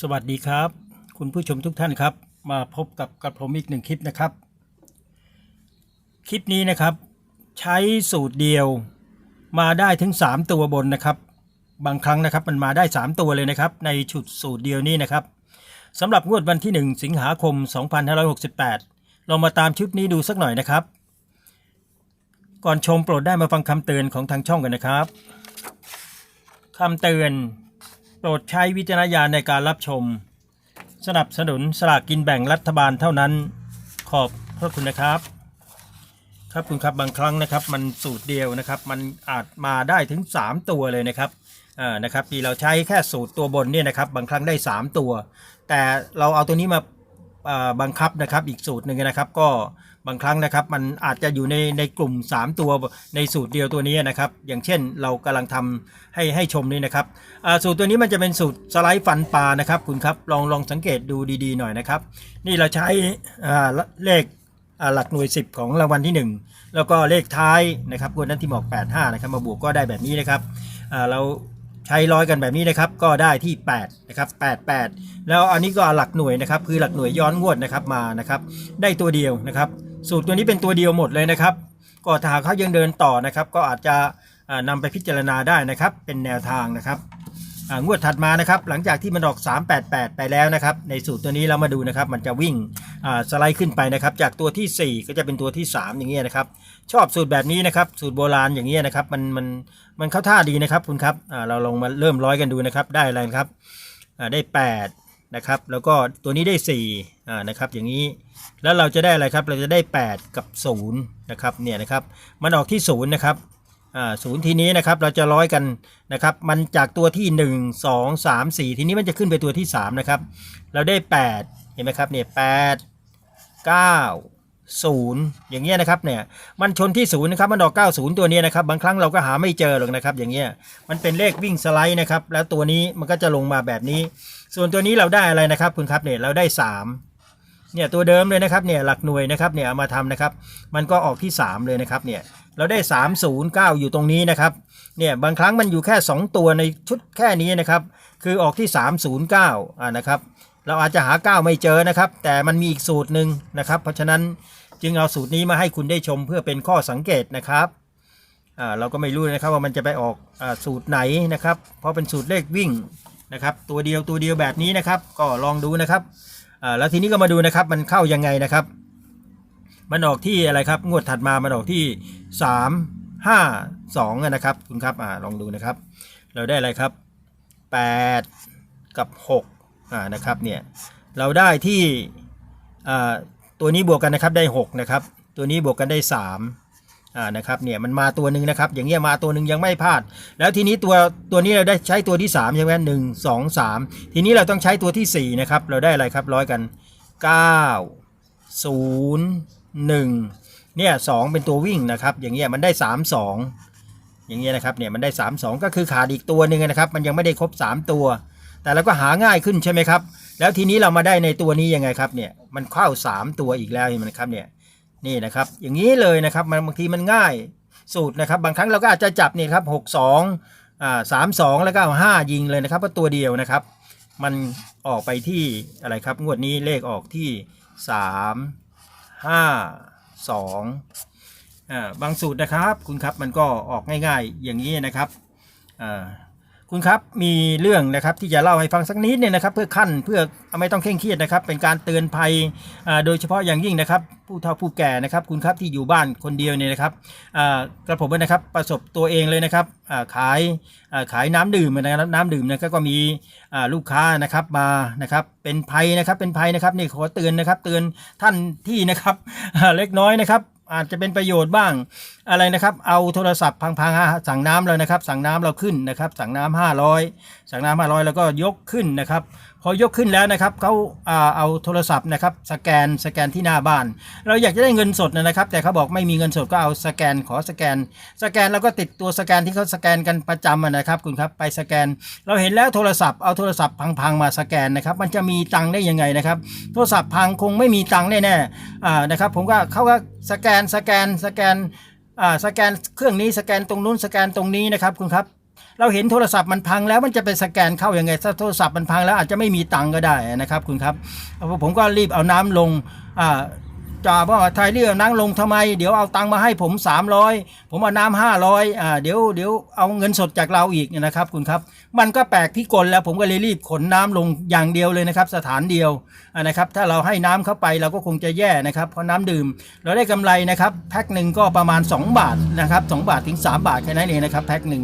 สวัสดีครับ คุณผู้ชมทุกท่านครับ มาพบกับกระผมอีกหนึ่งคลิปนะครับ คลิปนี้นะครับ ใช้สูตรเดียวมาได้ถึง 3 ตัวบนนะครับ บางครั้งนะครับมันมาได้ 3 ตัวเลยนะครับ ในชุดสูตรเดียวนี้นะครับสำหรับงวดวันที่ 1 สิงหาคม 2568 เรามาตามชุดนี้ดูสักหน่อยนะครับ ก่อนชมโปรดได้มาฟังคำเตือนของทางช่องกันนะครับคำเตือน โปรดใช้วิจารณญาณในการรับชม สนับสนุนสลากกินแบ่งรัฐบาลเท่านั้น ขอบพระคุณนะครับ ครับคุณครับบางครั้งนะครับ มันสูตรเดียวนะครับ มันอาจมาได้ถึง 3 ตัวเลยนะครับอ่านะครับที่เราใช้แค่สูตรตัวบนเนี่ยนะครับ บางครั้งได้ 3 ตัว แต่เราเอาตัวนี้มาอ่าบังคับนะครับ อีกสูตรหนึ่งนะครับ ก็ บางครั้งนะครับ มันอาจจะอยู่ในในกลุ่ม 3 ตัวในสูตรเดียวตัวนี้นะครับ อย่างเช่นเรากำลังทำให้ให้ชมนี่นะครับสูตรตัวนี้มันจะเป็นสูตรสไลด์ฟันปลานะครับ คุณครับลองลองสังเกตดูดีๆหน่อยนะครับ นี่เราใช้เลขหลักหน่วย 10 ของรางวัลที่ 1 แล้วก็เลขท้ายนะครับงวดนั้นที่บอก 85 นะครับ มาบวกก็ได้แบบนี้นะครับเราใช้ร้อยกันแบบนี้นะครับ ก็ได้ที่8นะครับ88 แล้วอันนี้ก็หลักหน่วยนะครับ คือหลักหน่วยย้อนงวดนะครับมานะครับ ได้ตัวเดียวนะครับ สูตรตัวนี้เป็นตัวเดียวหมดเลยนะครับ ก็ถ้าหากเขายังเดินต่อนะครับ ก็อาจจะอ่านำไปพิจารณาได้นะครับ เป็นแนวทางนะครับงวดถัดมานะครับ หลังจากที่มันออก 388 ไปแล้วนะครับ ในสูตรตัวนี้เรามาดูนะครับ มันจะวิ่งสไลด์ขึ้นไปนะครับ จากตัวทีสี่ 4 ก็จะเป็นตัวที่ 3 อย่างเงี้ยนะครับ ชอบสูตรแบบนี้นะครับ สูตรโบราณอย่างเงี้ยนะครับ มันมันมันเข้าท่าดีนะครับคุณครับเราลองมาเริ่มร้อยกันดูนะครับ ได้อะไรครับได้ 8 นะครับ แล้วก็ตัวนี้ได้ 4 อ่านะครับอย่างนี้แล้วเราจะได้อะไรครับเราจะได้ 8 กับ0นะครับเนี่ยนะครับมันออกที่0นะครับอ่าศูนย์ทีนี้นะครับเราจะร้อยกันนะครับมันจากตัวที่ 1 2 3 4 ทีนี้มันจะขึ้นไปตัวที่3นะครับเราได้ 8 เห็นไหมครับเนี่ย8 9 0อย่างเงี้ยนะครับเนี่ยมันชนที่0นย์นะครับมันออก90 ตัวเนี้ยนะครับบางครั้งเราก็หาไม่เจอหรอกนะครับอย่างเงี้ยมันเป็นเลขวิ่งสไลด์นะครับแล้วตัวนี้มันก็จะลงมาแบบนี้ ส่วนตัวนี้เราได้อะไรนะครับคุณครับเนี่ยเราได้ 3 เนี่ยตัวเดิมเลยนะครับเนี่ยหลักหน่วยนะครับเนี่ยเอามาทำนะครับมันก็ออกที่ 3 เลยนะครับเนี่ยเราได้ 309 อยู่ตรงนี้นะครับเนี่ยบางครั้งมันอยู่แค่ 2 ตัวในชุดแค่นี้นะครับคือออกที่ 309อ่านะครับเราอาจจะหา 9 ไม่เจอนะครับ แต่มันมีอีกสูตรหนึ่งนะครับ เพราะฉะนั้นจึงเอาสูตรนี้มาให้คุณได้ชมเพื่อเป็นข้อสังเกตนะครับอ่าเราก็ไม่รู้นะครับว่ามันจะไปออกอาสูตรไหนนะครับ เพราะเป็นสูตรเลขวิ่งนะครับตัวเดียวตัวเดียวแบบนี้นะครับ ก็ลองดูนะครับ อ่าแล้วทีนี้ก็มาดูนะครับมันเข้ายังไงนะครับ มันออกที่อะไรครับงวดถัดมามันออกที่สามห้าสองนะครับคุณครับอ่าลองดูนะครับ เราได้อะไรครับแปดกับหกอ่านะครับเนี่ยเราได้ที่อ่าตัวนี้บวกกันนะครับได้หกนะครับ ตัวนี้บวกกันได้สาม อ่านะครับเนี่ยมันมาตัวหนึ่งนะครับ อย่างเงี้ยมาตัวหนึ่งยังไม่พลาด แล้วทีนี้ตัวตัวนี้เราได้ใช้ตัวที่3ใช่ไหมหนึ่งสองสามทีนี้เราต้องใช้ตัวที่ 4 นะครับ เราได้อะไรครับร้อยกัน 9 0 1เนี่ยสองเป็นตัววิ่งนะครับ อย่างเงี้ยมันได้ 3 2 อย่างเงี้ยนะครับเนี่ยมันได้ 3 2 ก็คือขาดอีกตัวหนึ่งนะครับ มันยังไม่ได้ครบ 3 ตัว แต่เราก็หาง่ายขึ้นใช่ไหมครับ แล้วทีนี้เรามาได้ในตัวนี้ยังไงครับเนี่ยมันเข้า 3 ตัวอีกแล้วเห็นไหมครับเนี่ย นี่นะครับ อย่างนี้เลยนะครับมันบางทีมันง่ายสูตรนะครับ บางครั้งเราก็อาจจะจับนี่ครับหกสองอ่าสามสองแล้วก็ห้ายิงเลยนะครับเพราะตัวเดียวนะครับ มันออกไปที่อะไรครับ งวดนี้เลขออกที่สามห้าสองอ่าบางสูตรนะครับ คุณครับมันก็ออกง่ายๆ อย่างนี้นะครับอ่า คุณครับมีเรื่องนะครับที่จะเล่าให้ฟังสักนิดเนี่ยนะครับ เพื่อขั้นเพื่อไม่ต้องเคร่งเครียดนะครับ เป็นการเตือนภัยโดยเฉพาะอย่างยิ่งนะครับ ผู้เฒ่าผู้แก่นะครับ คุณครับที่อยู่บ้านคนเดียวเนี่ยนะครับกระผมนะครับประสบตัวเองเลยนะครับขายขายน้ำดื่มนะครับน้ำดื่มนะครับก็มีลูกค้านะครับมานะครับเป็นภัยนะครับเป็นภัยนะครับนี่ขอเตือนนะครับ เตือนท่านที่นะครับเล็กน้อยนะครับ อาจจะเป็นประโยชน์บ้างอะไรนะครับ เอาโทรศัพท์พังๆสั่งน้ำเรานะครับ สั่งน้ำเราขึ้นนะครับ สั่งน้ำห้าร้อยสั่งน้ำห้าร้อยแล้วก็ยกขึ้นนะครับ พอยกขึ้นแล้วนะครับเขาอ่าเอาโทรศัพท์นะครับสแกนสแกนที่หน้าบ้าน เราอยากจะได้เงินสดนะครับ แต่เขาบอกไม่มีเงินสดก็เอาสแกนขอสแกน สแกนแล้วก็ติดตัวสแกนที่เขาสแกนกันประจำนะครับคุณครับไปสแกน เราเห็นแล้วโทรศัพท์เอาโทรศัพท์พังๆมาสแกนนะครับมันจะมีตังค์ได้ยังไงนะครับ โทรศัพท์พังคงไม่มีตังค์แน่ๆอ่านะครับผมก็เขาก็สแกนสแกนสแกนอ่าสแกนเครื่องนี้สแกนตรงนู้นสแกนตรงนี้นะครับคุณครับ เราเห็นโทรศัพท์มันพังแล้วมันจะไปสแกนเข้ายังไงถ้าโทรศัพท์มันพังแล้วอาจจะไม่มีตังก็ได้นะครับคุณครับผมก็รีบเอาน้ำลงอ่าจ่าว่าไทยเรียกนั่งลงทำไม เดี๋ยวเอาตังมาให้ผม 300 ผมเอาน้ำห้าร้อยอ่าเดี๋ยวเดี๋ยวเอาเงินสดจากเราอีกนะครับคุณครับ มันก็แปลกพิกลแล้วผมก็เลยรีบขนน้ำลงอย่างเดียวเลยนะครับ สถานเดียวนะครับ ถ้าเราให้น้ำเข้าไปเราก็คงจะแย่นะครับ เพราะน้ำดื่ม เราได้กำไรนะครับ แพ็คหนึ่งก็ประมาณ 2 บาทนะครับ2บาทถึง 3 บาทแค่นั้นเองนะครับแพ็คหนึ่ง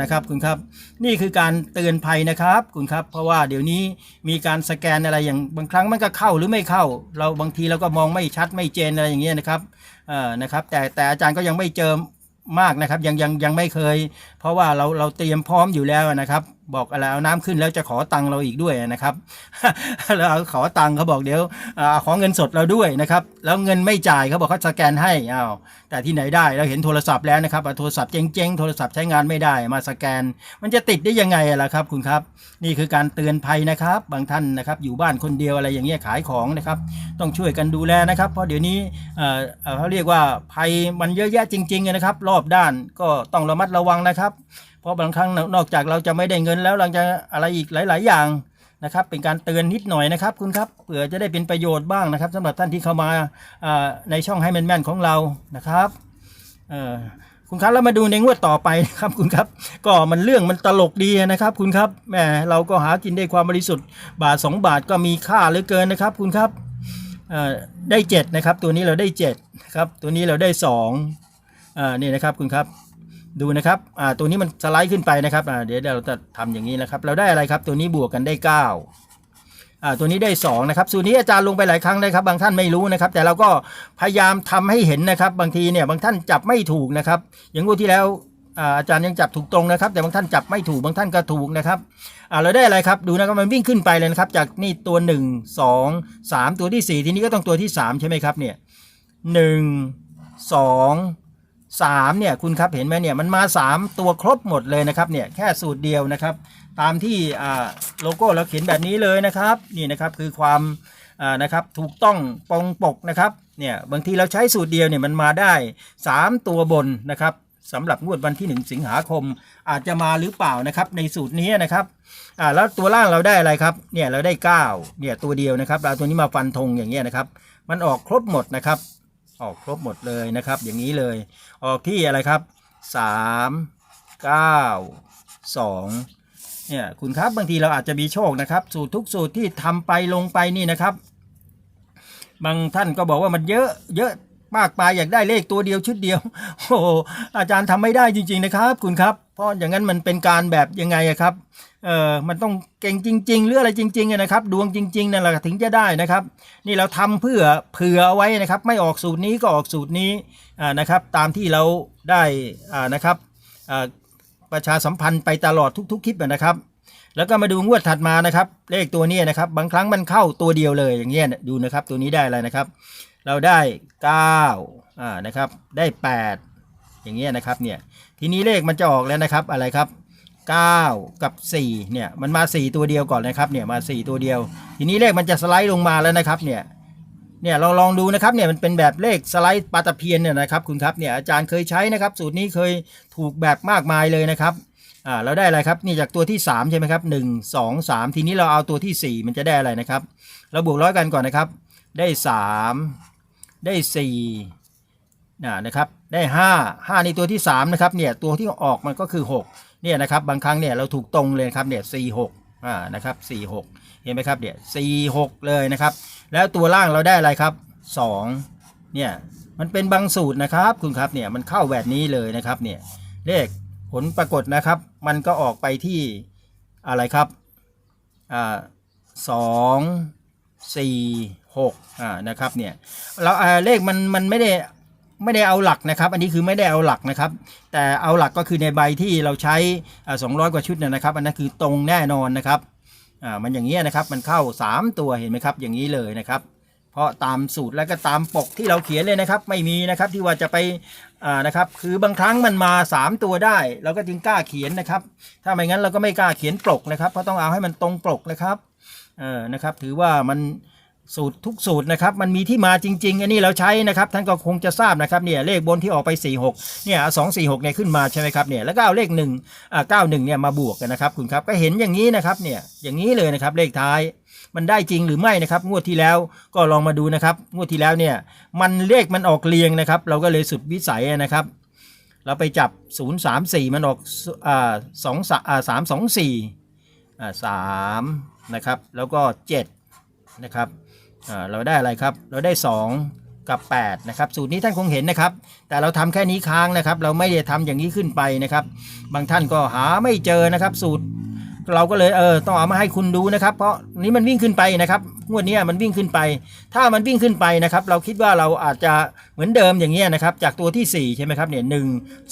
นะครับคุณครับนี่คือการเตือนภัยนะครับคุณครับ เพราะว่าเดี๋ยวนี้มีการสแกนอะไรอย่างบางครั้งมันก็เข้าหรือไม่เข้า เราบางทีเราก็มองไม่ชัดไม่เจนอะไรอย่างเงี้ยนะครับเอ่อนะครับแต่แต่อาจารย์ก็ยังไม่เจอมากนะครับยังยังยังไม่เคย เพราะว่าเราเราเตรียมพร้อมอยู่แล้วนะครับบอกอะไรเอาน้ำขึ้นแล้วจะขอตังค์เราอีกด้วยนะครับแล้วเอาขอตังค์เขาบอกเดี๋ยวอขอเงินสดเราด้วยนะครับแล้วเงินไม่จ่ายเขาบอกเขาสแกนให้อ้าวแต่ที่ไหนได้เราเห็นโทรศัพท์แล้วนะครับโทรศัพท์เจ๊งๆโทรศัพท์ใช้งานไม่ได้มาสแกน มันจะติดได้ยังไงล่ะครับคุณครับ นี่คือการเตือนภัยนะครับ บางท่านนะครับอยู่บ้านคนเดียวอะไรอย่างเงี้ยขายของนะครับ ต้องช่วยกันดูแลนะครับ เพราะเดี๋ยวนี้เอ่อเอ่อเขาเรียกว่าภัยมันเยอะแยะจริงๆนะครับ รอบด้านก็ต้องระมัดระวังนะครับ เพราะบางครั้งนอกจากเราจะไม่ได้เงินแล้วเราจะอะไรอีกหลาย ๆ อย่างนะครับ เป็นการเตือนนิดหน่อยนะครับคุณครับเผื่อจะได้เป็นประโยชน์บ้างนะครับสำหรับท่านที่เข้ามาในช่องให้แม่นๆของเรานะครับคุณครับแล้วมาดูในงวดต่อไปนะครับคุณครับ ก็มันเรื่องมันตลกดีนะครับคุณครับแหมเราก็หากินได้ความบริสุทธิ์ บาท 2 บาทก็มีค่าเหลือเกินนะครับคุณครับได้7นะครับตัวนี้เราได้7ครับตัวนี้เราได้2อ่านี่นะครับคุณครับ ดูนะครับอ่าตัวนี้มันสไลด์ขึ้นไปนะครับอ่าเดี๋ยวเราจะทำอย่างนี้นะครับ เราได้อะไรครับ ตัวนี้บวกกันได้9อ่าตัวนี้ได้2นะครับสูตรนี้อาจารย์ลงไปหลายครั้งเลยครับ บางท่านไม่รู้นะครับ แต่เราก็พยายามทำให้เห็นนะครับ บางทีเนี่ยบางท่านจับไม่ถูกนะครับ อย่างวันที่แล้วอาจารย์ยังจับถูกตรงนะครับ แต่บางท่านจับไม่ถูกบางท่านก็ถูกนะครับเราได้อะไรครับดูนะครับมันวิ่งขึ้นไปเลยนะครับ จากนี่ตัว 1 2 3 ตัวที่ 4 ทีนี้ก็ต้องตัวที่ 3 ใช่ไหมครับเนี่ยหนึ่งสอง 3เนี่ยคุณครับเห็นไหมเนี่ยมันมา 3 ตัวครบหมดเลยนะครับเนี่ยแค่สูตรเดียวนะครับ ตามที่โลโก้เราเขียนแบบนี้เลยนะครับนี่นะครับคือความนะครับถูกต้องปองปกนะครับเนี่ยบางทีเราใช้สูตรเดียวเนี่ยมันมาได้ 3 ตัวบนนะครับสำหรับงวดวันที่ 1 สิงหาคม อาจจะมาหรือเปล่านะครับในสูตรนี้นะครับแล้วตัวล่างเราได้อะไรครับเนี่ยเราได้9เนี่ยตัวเดียวนะครับเราตัวนี้มาฟันธงอย่างเงี้ยนะครับ มันออกครบหมดนะครับ ออกครบหมดเลยนะครับ อย่างนี้เลย ออกที่อะไรครับสามเก้าสองเนี่ยคุณครับบางทีเราอาจจะมีโชคนะครับ สูตรทุกสูตรที่ทำไปลงไปนี่นะครับ บางท่านก็บอกว่ามันเยอะเยอะมากไปอยากได้เลขตัวเดียวชุดเดียวโอ้อาจารย์ทำไม่ได้จริง ๆนะครับ คุณครับ เพราะอย่างนั้นมันเป็นการแบบยังไงครับ เออมันต้องเก่งจริง ๆ หรืออะไรจริงๆนะครับ ดวงจริงๆนั่นแหละถึงจะได้นะครับ นี่เราทำเพื่อเผื่อเอาไว้นะครับ ไม่ออกสูตรนี้ก็ออกสูตรนี้อ่านะครับ ตามที่เราได้อ่านะครับอ่าประชาสัมพันธ์ไปตลอดทุก ๆ คลิปนะครับ แล้วก็มาดูงวดถัดมานะครับ เลขตัวนี้นะครับ บางครั้งมันเข้าตัวเดียวเลยอย่างเงี้ยดูนะครับตัวนี้ได้อะไรนะครับ เราได้9อ่านะครับได้ 8 อย่างเงี้ยนะครับเนี่ยทีนี้เลขมันจะออกแล้วนะครับอะไรครับ 9 กับ 4 เนี่ย มันมา 4 ตัวเดียวก่อนนะครับ เนี่ย มา 4 ตัวเดียว ทีนี้เลขมันจะสไลด์ลงมาแล้วนะครับ เนี่ย เนี่ย เราลองดูนะครับ เนี่ย มันเป็นแบบเลขสไลด์ปาตะเพียนเนี่ยนะครับ คุณครับ เนี่ย อาจารย์เคยใช้นะครับ สูตรนี้เคยถูกแบบมากมายเลยนะครับ อ่า เราได้อะไรครับ นี่จากตัวที่ 3 ใช่ไหมครับ 1 2 3 ทีนี้เราเอาตัวที่ 4 มันจะได้อะไรนะครับ เราบวกร้อยกันก่อนนะครับ ได้ 3 ได้ 4 นะนะครับได้ 5 5นี่ตัวที่3นะครับเนี่ยตัวที่ออกมันก็คือ 6เนี่ยนะครับบางครั้งเนี่ยเราถูกตรงเลยครับเนี่ย4 6อ่านะครับ4 6เห็นไหมครับเนี่ย4 6เลยนะครับแล้วตัวล่างเราได้อะไรครับ2เนี่ยมันเป็นบางสูตรนะครับคุณครับเนี่ยมันเข้าแบบนี้เลยนะครับเนี่ยเลขผลปรากฏนะครับ มันก็ออกไปที่อะไรครับอ่าสองสี่หกอ่านะครับเนี่ยเราเลขมันมันไม่ได้ ไม่ได้เอาหลักนะครับ อันนี้คือไม่ได้เอาหลักนะครับ แต่เอาหลักก็คือในใบที่เราใช้อ่าสองร้อยกว่าชุดเนี่ยนะครับ อันนั้นคือตรงแน่นอนนะครับอ่ามันอย่างนี้นะครับมันเข้า 3 ตัวเห็นไหมครับ อย่างนี้เลยนะครับ เพราะตามสูตรแล้วก็ตามปกที่เราเขียนเลยนะครับ ไม่มีนะครับที่ว่าจะไปอ่านะครับ คือบางครั้งมันมา 3 ตัวได้ เราก็จึงกล้าเขียนนะครับ ถ้าไม่งั้นเราก็ไม่กล้าเขียนปกนะครับ เพราะต้องเอาให้มันตรงปกนะครับเออนะครับ ถือว่ามัน สูตรทุกสูตรนะครับมันมีที่มาจริง ๆ อันนี้เราใช้นะครับท่านก็คงจะทราบนะครับเนี่ยเลขบนที่ออกไป 46เนี่ยสองสี่หกเนี่ยขึ้นมาใช่ไหมครับเนี่ยแล้วก็เอาเลขหนึ่งอ่าเก้าหนึ่งเนี่ยมาบวกกันนะครับคุณครับก็เห็นอย่างนี้นะครับเนี่ยอย่างนี้เลยนะครับเลขท้ายมันได้จริงหรือไม่นะครับ งวดที่แล้วก็ลองมาดูนะครับ งวดที่แล้วเนี่ยมันเลขมันออกเรียงนะครับ เราก็เลยสุดวิสัยนะครับ เราไปจับ 0 3 4 มันออกอ่าสองอ่าสามสองสี่อ่าสามนะครับแล้วก็เจ็ดนะครับ เราได้อะไรครับ เราได้ 2 กับ 8 นะครับ สูตรนี้ท่านคงเห็นนะครับ แต่เราทำแค่นี้ค้างนะครับ เราไม่ได้ทำอย่างนี้ขึ้นไปนะครับ บางท่านก็หาไม่เจอนะครับ สูตร เราก็เลยเออต้องเอามาให้คุณดูนะครับ เพราะนี้มันวิ่งขึ้นไปนะครับงวดนี้มันวิ่งขึ้นไป ถ้ามันวิ่งขึ้นไปนะครับ เราคิดว่าเราอาจจะเหมือนเดิมอย่างเงี้ยนะครับ จากตัวที่ 4 ใช่ไหมครับเนี่ยหนึ่ง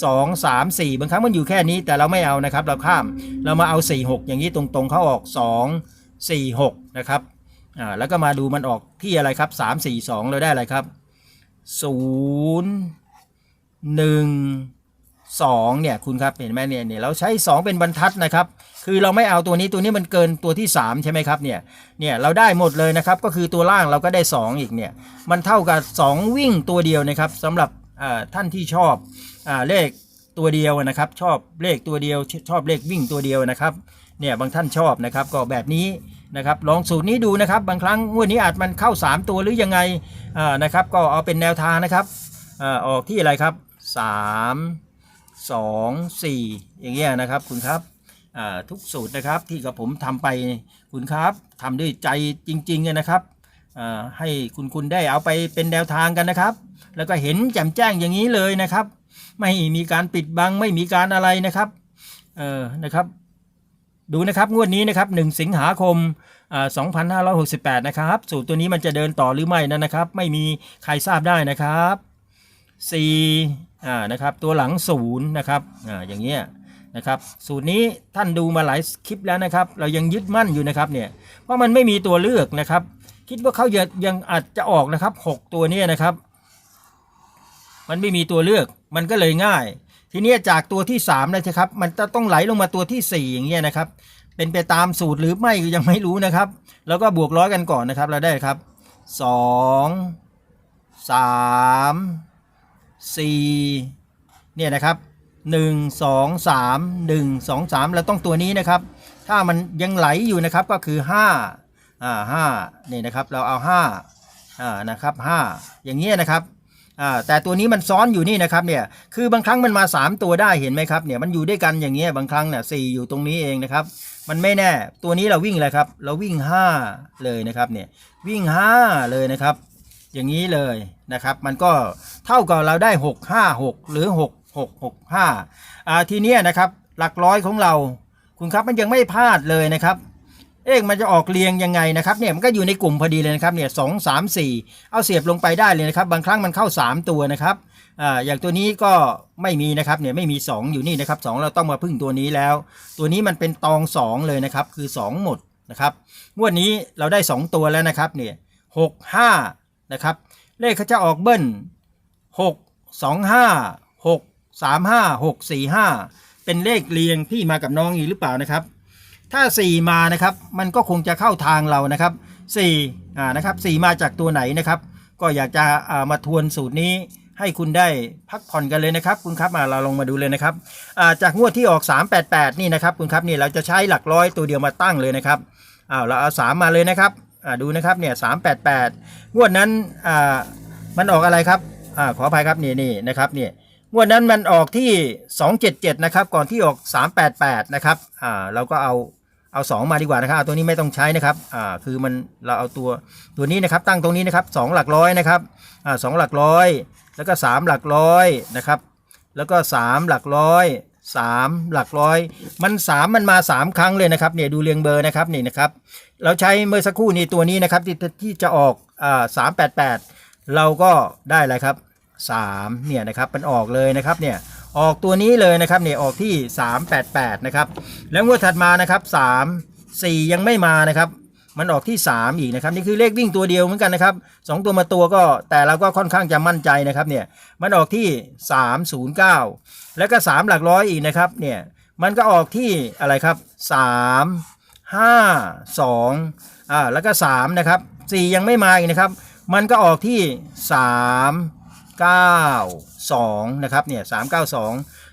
สองสามสี่บางครั้งมันอยู่แค่นี้แต่เราไม่เอานะครับ เราข้ามเรามาเอา 4 6 อย่างนี้ตรงๆเขาออก 2 4 6 นะครับ อ่าแล้วก็มาดูมันออกที่อะไรครับ3 4 2เราได้อะไรครับ0 1 2เนี่ยคุณครับเห็นไหมเนี่ยเนี่ยเราใช้ 2 เป็นบรรทัดนะครับ คือเราไม่เอาตัวนี้ตัวนี้มันเกินตัวที่ 3 ใช่ไหมครับเนี่ยเนี่ยเราได้หมดเลยนะครับ ก็คือตัวล่างเราก็ได้ 2 อีกเนี่ยมันเท่ากับ 2 วิ่งตัวเดียวนะครับสำหรับท่านที่ชอบอเลขตัวเดียวนะครับ ชอบเลขตัวเดียว ชอบเลขวิ่งตัวเดียวนะครับเนี่ยบางท่านชอบนะครับก็แบบนี้ นะครับลองสูตรนี้ดูนะครับบางครั้งงวดนี้อาจมันเข้า 3 ตัวหรือยังไงนะครับก็เอาเป็นแนวทางนะครับอออกที่อะไรครับ3สองสี่อย่างเงี้ยนะครับคุณครับทุกสูตรนะครับที่กับผมทำไปคุณครับทำด้วยใจจริงๆนะครับให้คุณคุณได้เอาไปเป็นแนวทางกันนะครับ แล้วก็เห็นแจ่มแจ้งอย่างนี้เลยนะครับ ไม่มีการปิดบังไม่มีการอะไรนะครับเออนะครับ ดูนะครับงวดนี้นะครับ1สิงหาคม2568 นะครับ สูตรตัวนี้มันจะเดินต่อหรือไม่นั้นนะครับ ไม่มีใครทราบได้นะครับ4อ่านะครับตัวหลังศูนย์นะครับอ่าอย่างเงี้ยนะครับสูตรนี้ท่านดูมาหลายคลิปแล้วนะครับ เรายังยึดมั่นอยู่นะครับเนี่ยเพราะมันไม่มีตัวเลือกนะครับ คิดว่าเขายังยังอาจจะออกนะครับ 6 ตัวนี้นะครับ มันไม่มีตัวเลือกมันก็เลยง่าย ทีนี้จากตัวที่3เลยครับ มันจะต้องไหลลงมาตัวที่ 4 อย่างเงี้ยนะครับ เป็นไปตามสูตรหรือไม่ยังไม่รู้นะครับ แล้วก็บวกร้อยกันก่อนนะครับ เราได้ครับ 2 3 4 เนี่ยนะครับ 1 2 3 1 2 3 เราต้องตัวนี้นะครับ ถ้ามันยังไหลอยู่นะครับก็คือ 5 อ่า5นี่นะครับ เราเอา5อ่านะครับ 5 อย่างเงี้ยนะครับ อ่าแต่ตัวนี้มันซ้อนอยู่นี่นะครับเนี่ยคือบางครั้งมันมา 3 ตัวได้เห็นไหมครับเนี่ยมันอยู่ด้วยกันอย่างเงี้ยบางครั้งเนี่ยสอยู่ตรงนี้เองนะครับ มันไม่แน่ตัวนี้เราวิ่งอะไรครับ เราวิ่ง 5 เลยนะครับเนี่ยวิ่ง 5 เลยนะครับ อย่างนี้เลยนะครับ มันก็เท่ากับเราได้ 6 5 6 หรือ 6 6 6 5อ่าทีเนี้ยนะครับหลักร้อยของเรา คุณครับมันยังไม่พลาดเลยนะครับ เอ๊ะมันจะออกเรียงยังไงนะครับเนี่ยมันก็อยู่ในกลุ่มพอดีเลยนะครับเนี่ยสองสามสี่เอาเสียบลงไปได้เลยนะครับ บางครั้งมันเข้า 3 ตัวนะครับอ่าอย่างตัวนี้ก็ไม่มีนะครับเนี่ยไม่มี 2 อยู่นี่นะครับสองเราต้องมาพึ่งตัวนี้แล้ว ตัวนี้มันเป็นตอง 2 เลยนะครับ คือ 2 หมดนะครับงวดนี้เราได้ 2 ตัวแล้วนะครับเนี่ยหกห้านะครับเลขเขาจะออกเบิ้ลหกสองห้าหกสามห้าหกสี่ห้าเป็นเลขเรียงพี่มากับน้องอีกหรือเปล่านะครับ ถ้า 4 มานะครับ มันก็คงจะเข้าทางเรานะครับ4อ่านะครับ4มาจากตัวไหนนะครับ ก็อยากจะามาทวนสูตรนี้ให้คุณได้พักผ่อนกันเลยนะครับ คุณครับมาเราลองมาดูเลยนะครับาจากงวดที่ออก 388 นี่นะครับ คุณครับนี่เราจะใช้หลักร้อยตัวเดียวมาตั้งเลยนะครับอ้าวเราเอา3มาเลยนะครับดูนะครับเนี่ย388งวดนั้นมันออกอะไรครับอขออภัยครับนี่นี่นะครับเนี่ยงวดนั้นมันออกที่ 277 นะครับ ก่อนที่ออก 388 นะครับเราก็เอา เอา 2 มาดีกว่านะครับเอาตัวนี้ไม่ต้องใช้นะครับอ่าคือมันเราเอาตัวตัวนี้นะครับตั้งตรงนี้นะครับ 2 หลักร้อยนะครับอ่าสหลักร้อยแล้วก็ 3 หลักร้อยนะครับแล้วก็ 3 หลักร้อย3 หลักร้อย มัน 3 มันมา 3 ครั้งเลยนะครับเนี่ยดูเรียงเบอร์นะครับนี่นะครับเราใช้เมื่อสักครู่นี้ตัวนี้นะครับที่ที่จะออกอ่า388เราก็ได้อะไรครับ 3 เนี่ยนะครับมันออกเลยนะครับเนี่ย ออกตัวนี้เลยนะครับเนี่ยออกที่ 388 นะครับ แล้วงวดถัดมานะครับ 3 4 ยังไม่มานะครับ มันออกที่ 3 อีกนะครับ นี่คือเลขวิ่งตัวเดียวเหมือนกันนะครับ 2 ตัวมาตัวก็แต่เราก็ค่อนข้างจะมั่นใจนะครับเนี่ยมันออกที่ 309 แล้วก็ 3 หลักร้อยอีกนะครับเนี่ยมันก็ออกที่อะไรครับ 3 5 2อ่าแล้วก็3นะครับสี่ยังไม่มาอีกนะครับ มันก็ออกที่สามเก้าสองนะครับเนี่ยสามเก้าสอง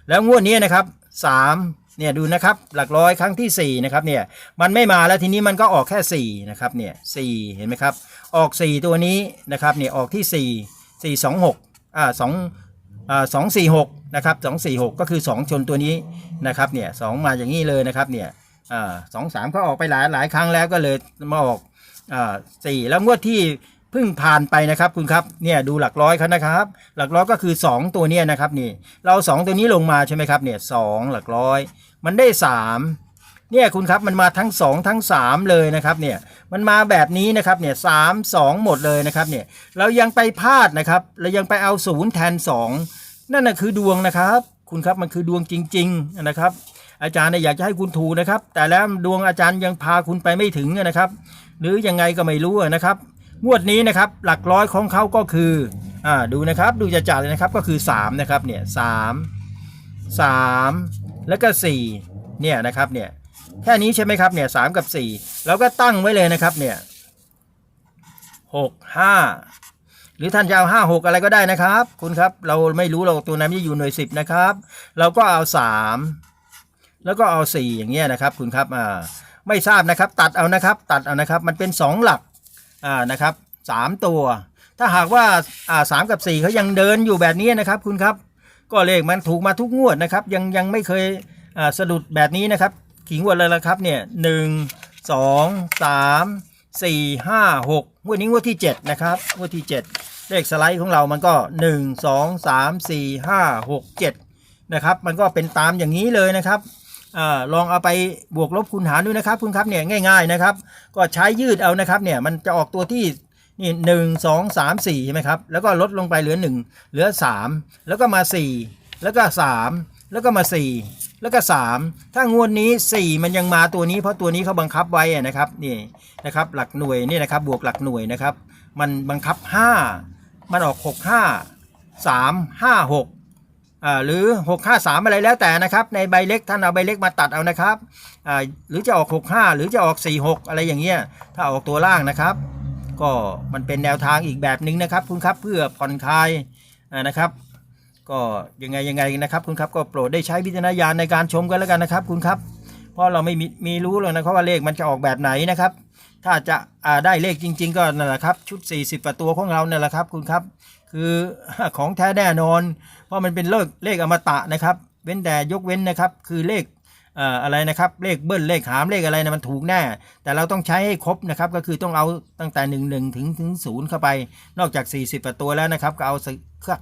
แล้วงวดนี้นะครับสามเนี่ยดูนะครับหลักร้อยครั้งที่สี่นะครับเนี่ยมันไม่มาแล้วทีนี้มันก็ออกแค่สี่นะครับเนี่ยสี่เห็นไหมครับออกสี่ตัวนี้นะครับเนี่ยออกที่สี่สี่สองหกอ่าสองสองสี่หกนะครับสองสี่หกก็คือสองชนตัวนี้นะครับเนี่ยสองมาอย่างนี้เลยนะครับเนี่ยอ่าสองสามก็ออกไปหลายหลายครั้งแล้วก็เลยมาออกอ่าสี่แล้วงวดที่ เพิ่งผ่านไปนะครับคุณครับเนี่ยดูหลักร้อยเขานะครับ หลักร้อยก็คือ 2 ตัวเนี้ยนะครับนี่เรา 2 ตัวนี้ลงมาใช่ไหมครับเนี่ยสองหลักร้อย มันได้ 3 เนี่ยคุณครับมันมาทั้ง 2 ทั้ง 3 เลยนะครับเนี่ยมันมาแบบนี้นะครับเนี่ยสามสองหมดเลยนะครับเนี่ยเรายังไปพลาดนะครับเรายังไปเอาศูนย์แทน 2 นั่นน่ะคือดวงนะครับ คุณครับมันคือดวงจริง ๆนะครับ อาจารย์เนี่ยอยากจะให้คุณถูนะครับ แต่แล้วดวงอาจารย์ยังพาคุณไปไม่ถึงนะครับ หรือยังไงก็ไม่รู้นะครับ งวดนี้นะครับหลักร้อยของเขาก็คืออ่าดูนะครับดูจะจ่าเลยนะครับก็คือ3นะครับเนี่ยสามสามแล้วก็4เนี่ยนะครับเนี่ยแค่นี้ใช่ไหมครับเนี่ยสามกับ 4 แล้วก็ตั้งไว้เลยนะครับเนี่ยหกห้าหรือท่านจะเอาห้าหกอะไรก็ได้นะครับ คุณครับเราไม่รู้เราตัวนั้นจะอยู่หน่วยสิบนะครับ เราก็เอาสามแล้วก็เอาสี่อย่างเงี้ยนะครับ คุณครับอ่าไม่ทราบนะครับ ตัดเอานะครับ ตัดเอานะครับ มันเป็นสองหลัก อ่านะครับสามตัว ถ้าหากว่าอ่าสามกับสี่เขายังเดินอยู่แบบนี้นะครับคุณครับ ก็เลขมันถูกมาทุกงวดนะครับ ยังยังไม่เคยอ่าสะดุดแบบนี้นะครับขิงวดเลยละครับเนี่ยหนึ่งสองสามสี่ห้าหกงวดนี้งวดที่เจ็ดนะครับงวดที่เจ็ดเลขสไลด์ของเรามันก็หนึ่งสองสามสี่ห้าหกเจ็ดนะครับ มันก็เป็นตามอย่างนี้เลยนะครับ อลองเอาไปบวกลบคูณหารดูนะครับคุณครับเนี่ยง่าย ๆนะครับ ก็ใช้ยืดเอานะครับเนี่ยมันจะออกตัวที่นี่หนึ่งสองสามสี่ใช่ไหมครับแล้วก็ลดลงไปเหลือหนึ่งเหลือสามแล้วก็มาสี่แล้วก็สามแล้วก็มาสี่แล้วก็สามถ้างวดนี้สี่มันยังมาตัวนี้เพราะตัวนี้เขาบังคับไว้นะครับนี่นะครับหลักหน่วยนี่นะครับบวกหลักหน่วยนะครับ มันบังคับห้ามันออกหกห้าสามห้าหก หรือ 653 อะไรแล้วแต่นะครับ ในใบเล็กท่านเอาใบเล็กมาตัดเอานะครับอ่าหรือจะออก 65 หรือจะออก 46 อะไรอย่างเงี้ยถ้าออกตัวล่างนะครับ ก็มันเป็นแนวทางอีกแบบหนึงนะครับ คุณครับเพื่อผ่อนคลายอ่านะครับ ก็ยังไงยังไงนะครับ คุณครับก็โปรดได้ใช้วิจารณญาณในการชมกันแล้วกันนะครับ คุณครับ เพราะเราไม่มีมีรู้หรอกนะครับว่าเลขมันจะออกแบบไหนนะครับ ถ้าจะอ่าได้เลขจริง ๆ ก็นั่นแหละครับชุด 40ประตัวของเราเนี่ยแหละครับ คุณครับ คือของแท้แน่นอน เพราะมันเป็นเลขเลขอมตะนะครับ เว้นแต่ยกเว้นนะครับ คือเลขออะไรนะครับเลขเบิ้ลเลขหามเลขอะไรนะมันถูกแน่ แต่เราต้องใช้ให้ครบนะครับก็คือต้องเอาตั้งแต่ 1 1 ถึงถึงศูนย์เข้าไป นอกจาก 40ตัวแล้วนะครับ ก็เอา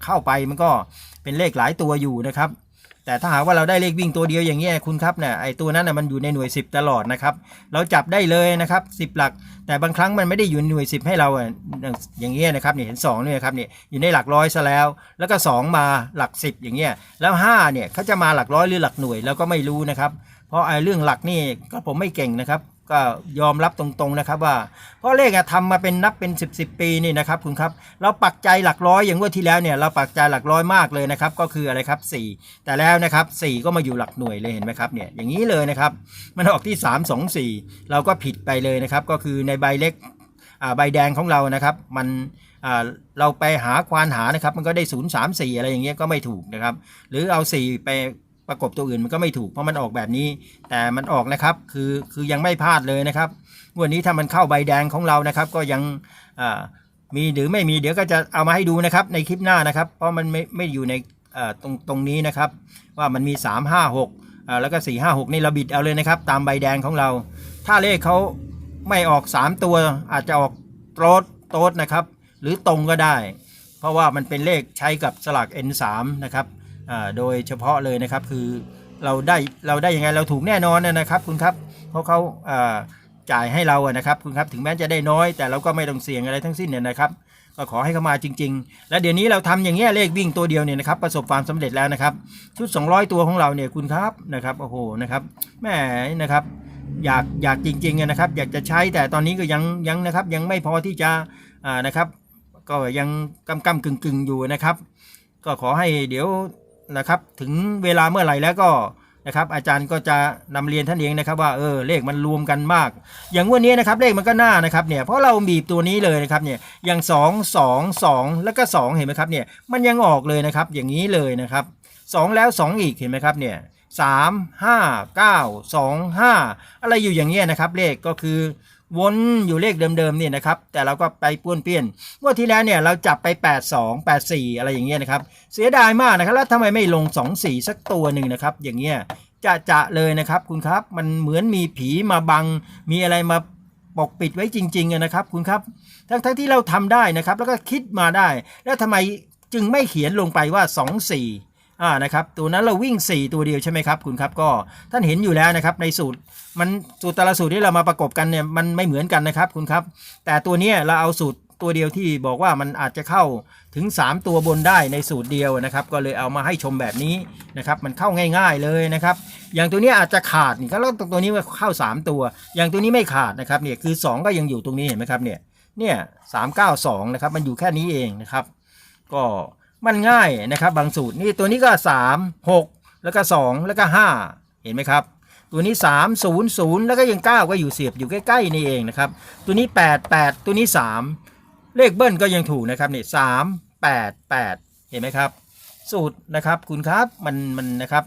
เข้าไปมันก็เป็นเลขหลายตัวอยู่นะครับ แต่ถ้าหากว่าเราได้เลขวิ่งตัวเดียวอย่างเงี้ยคุณครับเนี่ยไอตัวนั้นนะมันอยู่ในหน่วย 10 ตลอดนะครับ เราจับได้เลยนะครับ 10 หลัก แต่บางครั้งมันไม่ได้อยู่ในหน่วย 10 ให้เราอย่างเงี้ยนะครับเนี่ยเห็น2เนี่ยครับเนี่ยอยู่ในหลักร้อยซะแล้ว แล้วก็ 2 มาหลัก 10 อย่างเงี้ยแล้ว5เนี่ยเขาจะมาหลักร้อยหรือหลักหน่วยเราก็ไม่รู้นะครับ เพราะไอ้เรื่องหลักนี่ก็ผมไม่เก่งนะครับ ก็ยอมรับตรงๆนะครับว่าเพราะเลขอะทำมาเป็นนับเป็น 10บสปีนี่นะครับคุณครับเราปักใจหลักร้อยอย่างว่าที่แล้วเนี่ยเราปักใจหลักร้อยมากเลยนะครับก็คืออะไรครับ 4 แต่แล้วนะครับ 4 ก็มาอยู่หลักหน่วยเลยเห็นไหมครับเนี่ยอย่างนี้เลยนะครับมันออกที่ 3 2 4 เราก็ผิดไปเลยนะครับก็คือในใบเล็กใบแดงของเรานะครับมันเราไปหาควานหานะครับมันก็ได้ 0 3 4 อะไรอย่างเงี้ยก็ไม่ถูกนะครับหรือเอา 4 ไป ประกบตัวอื่นมันก็ไม่ถูกเพราะมันออกแบบนี้ แต่มันออกนะครับคือคือยังไม่พลาดเลยนะครับวันนี้ถ้ามันเข้าใบแดงของเรานะครับ ก็ยังมีหรือไม่มีเดี๋ยวก็จะเอามาให้ดูนะครับในคลิปหน้านะครับ เพราะมันไม่ไม่อยู่ในตรงตรงนี้นะครับ ว่ามันมี 3 5 6อ่าแล้วก็ 4 5 6นี่เราบิดเอาเลยนะครับ ตามใบแดงของเรา ถ้าเลขเขาไม่ออก 3 ตัวอาจจะออกโตรดโตรดนะครับ หรือตรงก็ได้ เพราะว่ามันเป็นเลขใช้กับสลาก N3 นะครับ โดยเฉพาะเลยนะครับคือเราได้เราได้ยังไงเราถูกแน่นอนนะครับ คุณครับเพราะเขาอ่าจ่ายให้เราอะนะครับ คุณครับถึงแม้จะได้น้อย แต่เราก็ไม่ต้องเสี่ยงอะไรทั้งสิ้นเนี่ยนะครับ ก็ขอให้เขามาจริง ๆ และเดี๋ยวนี้เราทำอย่างเงี้ยเลขวิ่งตัวเดียวเนี่ยนะครับประสบความสำเร็จแล้วนะครับ ชุด 200 ตัวของเราเนี่ยคุณครับนะครับโอ้โหนะครับแม่นะครับอยากอยากจริงๆนะครับ อยากจะใช้แต่ตอนนี้ก็ยังยังนะครับยังไม่พอที่จะอ่านะครับ ก็ยังกำกำกึ่งกึ่งๆอยู่นะครับ ก็ขอให้เดี๋ยว นะครับถึงเวลาเมื่อไหร่แล้วก็นะครับอาจารย์ก็จะนำเรียนท่านเองนะครับว่าเออเลขมันรวมกันมาก อย่างงวันนี้นะครับเลขมันก็น่านะครับเนี่ยเพราะเราบีบตัวนี้เลยนะครับเนี่ยอย่าง 2 2 2 แล้วก็ 2 เห็นไหมครับเนี่ยมันยังออกเลยนะครับอย่างนี้เลยนะครับ 2 แล้ว 2 อีกเห็นไหมครับเนี่ยสามห้าเก้าสองห้าอะไรอยู่อย่างเงี้ยนะครับเลขก็คือ วนอยู่เลขเดิมๆนี่นะครับ แต่เราก็ไปป้วนเปี้ยนงวดที่แล้วเนี่ยเราจับไป 8 2 8 4 อะไรอย่างเงี้ยนะครับ เสียดายมากนะครับ แล้วทำไมไม่ลง 2 4 สักตัวหนึ่งนะครับ อย่างเงี้ยจะจะเลยนะครับคุณครับ มันเหมือนมีผีมาบัง มีอะไรมาปกปิดไว้จริงๆนะครับ คุณครับ ทั้งทั้งที่เราทำได้นะครับ แล้วก็คิดมาได้ แล้วทำไมจึงไม่เขียนลงไปว่า 2 4 อ่านะครับตัวนั้นเราวิ่ง 4 ตัวเดียวใช่ไหมครับคุณครับก็ท่านเห็นอยู่แล้วนะครับในสูตรมันสูตรแต่ละสูตรที่เรามาประกบกันเนี่ยมันไม่เหมือนกันนะครับคุณครับ แต่ตัวนี้เราเอาสูตรตัวเดียวที่บอกว่ามันอาจจะเข้าถึง 3 ตัวบนได้ในสูตรเดียวนะครับ ก็เลยเอามาให้ชมแบบนี้นะครับมันเข้าง่าย ๆเลยนะครับ อย่างตัวนี้อาจจะขาดนี่ก็แล้วตัวนี้เข้า 3 ตัว อย่างตัวนี้ไม่ขาดนะครับเนี่ยคือ 2 ก็ยังอยู่ตรงนี้เห็นไหมครับเนี่ยเนี่ยสามเก้าสองนะครับมันอยู่แค่นี้เองนะครับ ก็ มันง่ายนะครับ บางสูตรนี่ตัวนี้ก็ 3 6 แล้วก็ 2 แล้วก็ 5 เห็นไหมครับ ตัวนี้ 3 0 0 แล้วก็ยัง 9 ก็อยู่เสียบอยู่ใกล้ๆนี่เองนะครับ ตัวนี้ 8 8 ตัวนี้ 3 เลขเบิ้ลก็ยังถูกนะครับนี่3 8 8เห็นไหมครับ สูตรนะครับคุณครับมันมันนะครับ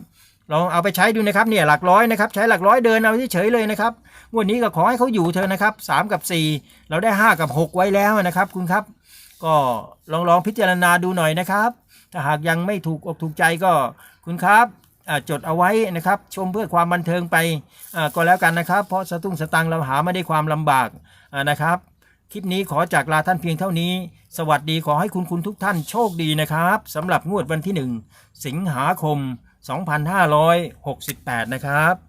ลองเอาไปใช้ดูนะครับเนี่ยหลักร้อยนะครับใช้หลักร้อยเดินเอาเฉยๆเลยนะครับงวดนี้ก็ขอให้เขาอยู่เถอะนะครับ 3 กับ 4 เราได้ 5 กับ 6 ไว้แล้วนะครับคุณครับ ก็ลองลองพิจารณาดูหน่อยนะครับ ถ้าหากยังไม่ถูกอกถูกใจก็คุณครับจดเอาไว้นะครับ ชมเพื่อความบันเทิงไปก็แล้วกันนะครับ เพราะสตุ้งสตังเราหาไม่ได้ความลำบากนะครับ คลิปนี้ขอจากลาท่านเพียงเท่านี้ สวัสดีขอให้คุณคุณทุกท่านโชคดีนะครับสำหรับงวดวันที่ 1 สิงหาคม 2568 นะครับ